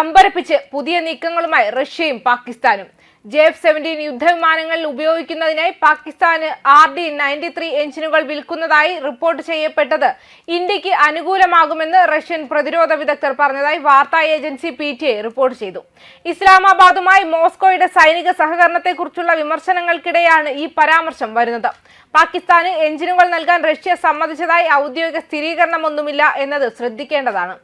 അമ്പരപ്പിച്ച് പുതിയ നീക്കങ്ങളുമായി റഷ്യയും പാകിസ്ഥാനും. ജെ എഫ് സെവന്റീൻ യുദ്ധവിമാനങ്ങളിൽ ഉപയോഗിക്കുന്നതിനായി പാകിസ്ഥാന് ആർ ഡി നയന്റി ത്രീ എഞ്ചിനുകൾ വിൽക്കുന്നതായി റിപ്പോർട്ട് ചെയ്യപ്പെട്ടത് ഇന്ത്യയ്ക്ക് അനുകൂലമാകുമെന്ന് റഷ്യൻ പ്രതിരോധ വിദഗ്ധർ പറഞ്ഞതായി വാർത്താ agency P T I report ചെയ്തു. ഇസ്ലാമാബാദുമായി മോസ്കോയുടെ സൈനിക സഹകരണത്തെക്കുറിച്ചുള്ള വിമർശനങ്ങൾക്കിടെയാണ് ഈ പരാമർശം വരുന്നത്. പാകിസ്ഥാന് എഞ്ചിനുകൾ നൽകാൻ റഷ്യ സമ്മതിച്ചതായി ഔദ്യോഗിക സ്ഥിരീകരണമൊന്നുമില്ല എന്നത് ശ്രദ്ധിക്കേണ്ടതാണ്.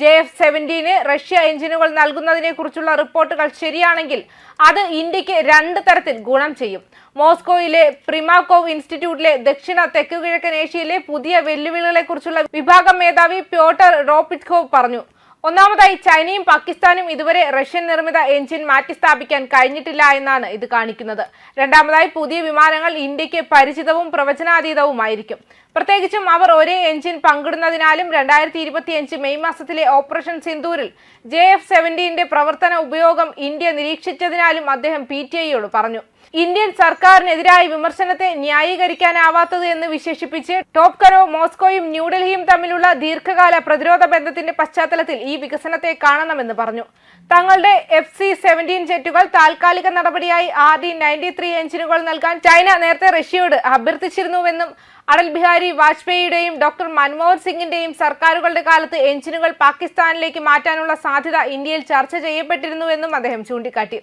ജെ എഫ് സെവന്റീന് റഷ്യ എഞ്ചിനുകൾ നൽകുന്നതിനെ കുറിച്ചുള്ള റിപ്പോർട്ടുകൾ ശരിയാണെങ്കിൽ അത് ഇന്ത്യയ്ക്ക് രണ്ട് തരത്തിൽ ഗുണം ചെയ്യും. മോസ്കോയിലെ പ്രിമാക്കോവ് ഇൻസ്റ്റിറ്റ്യൂട്ടിലെ ദക്ഷിണ തെക്കു കിഴക്കൻ ഏഷ്യയിലെ പുതിയ വെല്ലുവിളികളെക്കുറിച്ചുള്ള വിഭാഗം മേധാവി പ്യോട്ടർ റോപിറ്റ്കോവ് പറഞ്ഞു. ഒന്നാമതായി ചൈനയും പാകിസ്ഥാനും ഇതുവരെ റഷ്യൻ നിർമ്മിത എഞ്ചിൻ മാറ്റിസ്ഥാപിക്കാൻ കഴിഞ്ഞിട്ടില്ല എന്നാണ് ഇത് കാണിക്കുന്നത്. രണ്ടാമതായി പുതിയ വിമാനങ്ങൾ ഇന്ത്യയ്ക്ക് പരിചിതവും പ്രവചനാതീതവുമായിരിക്കും. പ്രത്യേകിച്ചും അവർ ഒരേ എഞ്ചിൻ പങ്കിടുന്നതിനാലും രണ്ടായിരത്തി ഇരുപത്തിയഞ്ച് മെയ് മാസത്തിലെ ഓപ്പറേഷൻ സിന്ദൂരിൽ ജെ എഫ് സെവന്റീന്റെ പ്രവർത്തന ഉപയോഗം ഇന്ത്യ നിരീക്ഷിച്ചതിനാലും അദ്ദേഹം പി ടി ഐയോട് പറഞ്ഞു. ഇന്ത്യൻ സർക്കാരിനെതിരായ വിമർശനത്തെ ന്യായീകരിക്കാനാവാത്തത് എന്ന് വിശേഷിപ്പിച്ച് ടോപ്കരോ മോസ്കോയും ന്യൂഡൽഹിയും തമ്മിലുള്ള ദീർഘകാല പ്രതിരോധ ബന്ധത്തിന്റെ പശ്ചാത്തലത്തിൽ ഈ വികസനത്തെ കാണണമെന്ന് പറഞ്ഞു. തങ്ങളുടെ എഫ് സി സെവന്റീൻ ജെറ്റുകൾ താൽക്കാലിക നടപടിയായി ആർ ഡി നയന്റി ത്രീ എഞ്ചിനുകൾ നൽകാൻ ചൈന നേരത്തെ റഷ്യയോട് അഭ്യർത്ഥിച്ചിരുന്നുവെന്നും അടൽ ബിഹാരി വാജ്പേയിയുടെയും ഡോക്ടർ മൻമോഹൻ സിംഗിന്റെയും സർക്കാരുകളുടെ കാലത്ത് എഞ്ചിനുകൾ പാകിസ്ഥാനിലേക്ക് മാറ്റാനുള്ള സാധ്യത ഇന്ത്യയിൽ ചർച്ച ചെയ്യപ്പെട്ടിരുന്നുവെന്നും അദ്ദേഹം ചൂണ്ടിക്കാട്ടി.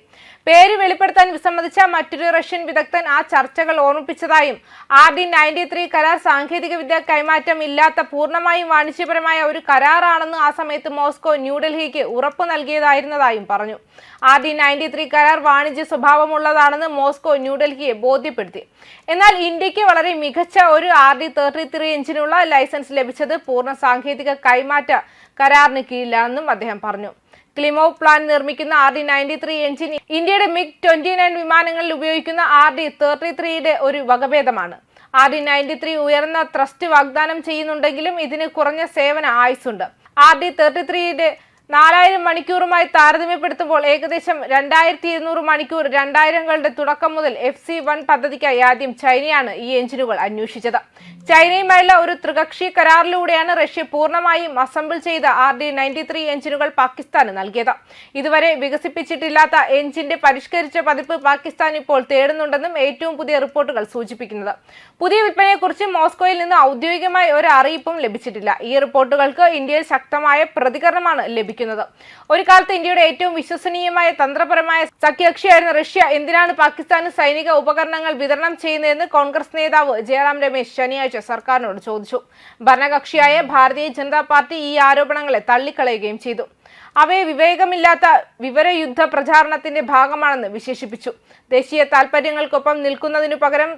പേര് വെളിപ്പെടുത്താൻ വിസമ്മതിച്ച മറ്റൊരു റഷ്യൻ വിദഗ്ധൻ ആ ചർച്ചകൾ ഓർമ്മിപ്പിച്ചതായും ആർ ഡി നയന്റി ത്രീ കരാർ സാങ്കേതികവിദ്യ കൈമാറ്റം ഇല്ലാത്ത പൂർണമായും വാണിജ്യപരമായ ഒരു കരാറാണെന്ന് ആ സമയത്ത് മോസ്കോ ന്യൂഡൽഹിക്ക് ഉറപ്പ് നൽകിയതായിരുന്നതായും പറഞ്ഞു. ആർ ഡി നയന്റി ത്രീ കരാർ വാണിജ്യ സ്വഭാവമുള്ളതാണെന്ന് മോസ്കോ ന്യൂഡൽഹിയെ ബോധ്യപ്പെടുത്തി. എന്നാൽ ഇന്ത്യയ്ക്ക് വളരെ മികച്ച ഒരു ആർ ഡി തേർട്ടി ത്രീ എഞ്ചിനുള്ള ലൈസൻസ് ലഭിച്ചത് പൂർണ സാങ്കേതിക കൈമാറ്റ കരാറിന് കീഴിലാണെന്നും അദ്ദേഹം പറഞ്ഞു. ക്ലിമോ പ്ലാൻ നിർമ്മിക്കുന്ന R D ninety three engine ഇന്ത്യയുടെ മിഗ് ട്വന്റി നയൻ വിമാനങ്ങളിൽ ഉപയോഗിക്കുന്ന ആർ ഡി തേർട്ടി ത്രീയുടെ ഒരു വകഭേദമാണ്. ആർ ഡി നയന്റി ത്രീ ഉയർന്ന ത്രസ്റ്റ് വാഗ്ദാനം ചെയ്യുന്നുണ്ടെങ്കിലും ഇതിന് കുറഞ്ഞ സേവന ആയുസുണ്ട് ആർ ഡി തേർട്ടി ത്രീയുടെ നാലായിരം മണിക്കൂറുമായി താരതമ്യപ്പെടുത്തുമ്പോൾ ഏകദേശം രണ്ടായിരത്തി ഇരുന്നൂറ് മണിക്കൂർ രണ്ടായിരങ്ങളുടെ തുടക്കം മുതൽ എഫ് സി വൺ പദ്ധതിക്കായി ആദ്യം ചൈനയാണ് ഈ എഞ്ചിനുകൾ അന്വേഷിച്ചത്. ചൈനയുമായുള്ള ഒരു ത്രികക്ഷി കരാറിലൂടെയാണ് റഷ്യ പൂർണമായും അസംബിൾ ചെയ്ത ആർ ഡി നയന്റി ത്രീ എഞ്ചിനുകൾ പാകിസ്ഥാന് നൽകിയത്. ഇതുവരെ വികസിപ്പിച്ചിട്ടില്ലാത്ത എഞ്ചിന്റെ പരിഷ്കരിച്ച പതിപ്പ് പാകിസ്ഥാൻ ഇപ്പോൾ തേടുന്നുണ്ടെന്നും ഏറ്റവും പുതിയ റിപ്പോർട്ടുകൾ സൂചിപ്പിക്കുന്നത്. പുതിയ വിൽപ്പനയെക്കുറിച്ച് മോസ്കോയിൽ നിന്ന് ഔദ്യോഗികമായി ഒരു അറിയിപ്പും ലഭിച്ചിട്ടില്ല. ഈ റിപ്പോർട്ടുകൾക്ക് ഇന്ത്യയിൽ ശക്തമായ പ്രതികരണമാണ് ലഭിക്കുന്നത്. ഒരു കാലത്ത് ഇന്ത്യയുടെ ഏറ്റവും വിശ്വസനീയമായ തന്ത്രപരമായ സഖ്യകക്ഷിയായിരുന്ന റഷ്യ എന്തിനാണ് പാകിസ്ഥാന് സൈനിക ഉപകരണങ്ങൾ വിതരണം ചെയ്യുന്നതെന്ന് കോൺഗ്രസ് നേതാവ് ജയറാം രമേശ് ശനിയാഴ്ച സർക്കാരിനോട് ചോദിച്ചു. ഭരണകക്ഷിയായ ഭാരതീയ ജനതാ പാർട്ടി ഈ ആരോപണങ്ങളെ തള്ളിക്കളയുകയും ചെയ്തു. അവയെ വിവേകമില്ലാത്ത വിവരയുദ്ധ പ്രചാരണത്തിന്റെ ഭാഗമാണെന്ന് വിശേഷിപ്പിച്ചു. ദേശീയ താൽപര്യങ്ങൾക്കൊപ്പം നിൽക്കുന്നതിനു പകരം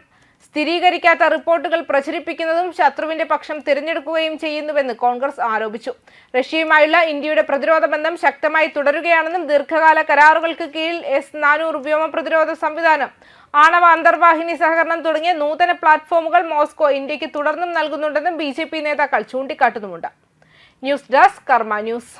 സ്ഥിരീകരിക്കാത്ത റിപ്പോർട്ടുകൾ പ്രചരിപ്പിക്കുന്നതും ശത്രുവിന്റെ പക്ഷം തിരഞ്ഞെടുക്കുകയും ചെയ്യുന്നുവെന്ന് കോൺഗ്രസ് ആരോപിച്ചു. റഷ്യയുമായുള്ള ഇന്ത്യയുടെ പ്രതിരോധ ബന്ധം ശക്തമായി തുടരുകയാണെന്നും ദീർഘകാല കരാറുകൾക്ക് കീഴിൽ എസ് നാനൂറ് വ്യോമ പ്രതിരോധ സംവിധാനം ആണവ അന്തർവാഹിനി സഹകരണം തുടങ്ങിയ നൂതന പ്ലാറ്റ്ഫോമുകൾ മോസ്കോ ഇന്ത്യയ്ക്ക് തുടർന്നും നൽകുന്നുണ്ടെന്നും ബി നേതാക്കൾ ചൂണ്ടിക്കാട്ടുന്നുമുണ്ട്. News desk Karma news.